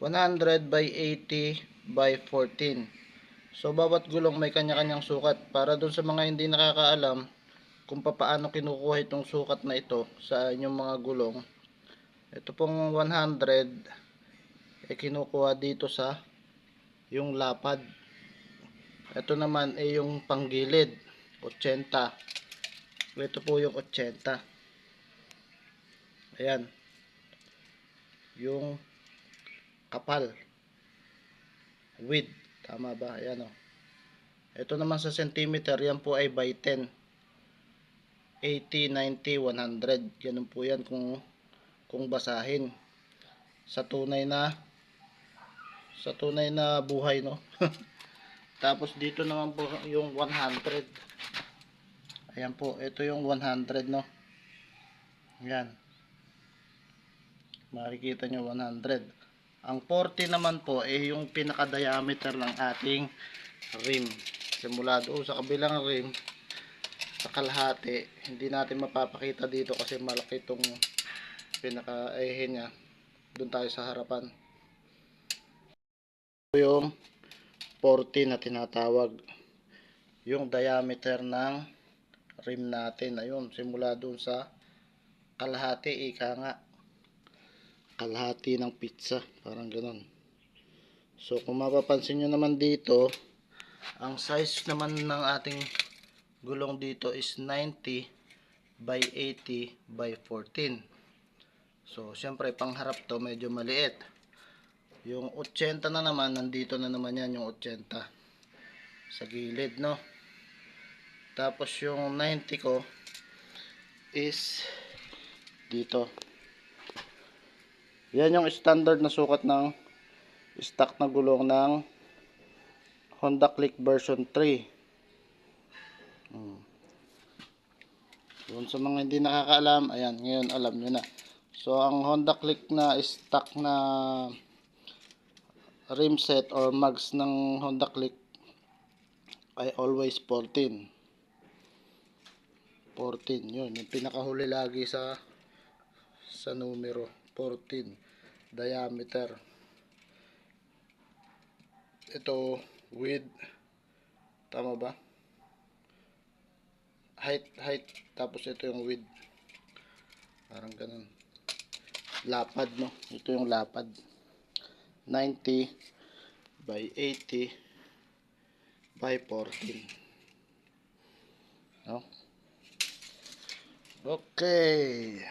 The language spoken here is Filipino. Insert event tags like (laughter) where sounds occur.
100 by 80 by 14. So, bawat gulong may kanya-kanyang sukat. Para dun sa mga hindi nakakaalam kung paano kinukuha itong sukat na ito sa inyong mga gulong. Ito pong 100 eh kinukuha dito sa yung lapad. Ito naman ay yung panggilid, 80. Ito po yung 80. Ayan. Yung kapal. Width. Tama ba? Ayan o. Ito naman sa centimeter, yan po ay by 10. 80, 90, 100. Ganun po yan kung, kung basahin. Sa tunay na sa tunay na buhay, no? (laughs) Tapos dito naman po yung 100. Ayan po, ito yung 100, no? Ayan. Makikita nyo 100. Ang 40 naman po ay yung pinaka-diameter ng ating rim. Simula doon sa kabilang rim sa kalahati, hindi natin mapapakita dito kasi malaki itong pinaka-ehe niya. Doon tayo sa harapan. Ito yung 40 na tinatawag. Yung diameter ng rim natin. Ayun, simula doon sa kalahati, ika nga kalahati ng pizza. Parang ganun. So kung mapapansin nyo naman dito ang size naman ng ating gulong dito is 90 by 80 by 14 so syempre pangharap to medyo maliit. Yung 80 na naman nandito na naman yan yung 80 sa gilid no? Tapos yung 90 ko is dito yan yung standard na sukat ng stock na gulong ng Honda Click version 3. Hmm. Doon sa mga hindi nakakaalam, ayan, ngayon alam nyo na. So, ang Honda Click na stock na rim set or mags ng Honda Click ay always 14. 14, yun. Yung pinakahuli lagi sa sa numero 14 diameter. Ito width. Tama ba? Height height. Tapos ito yung width. Parang ganun. Lapad no? Ito yung lapad. 90 by 80 by 14 no? Okay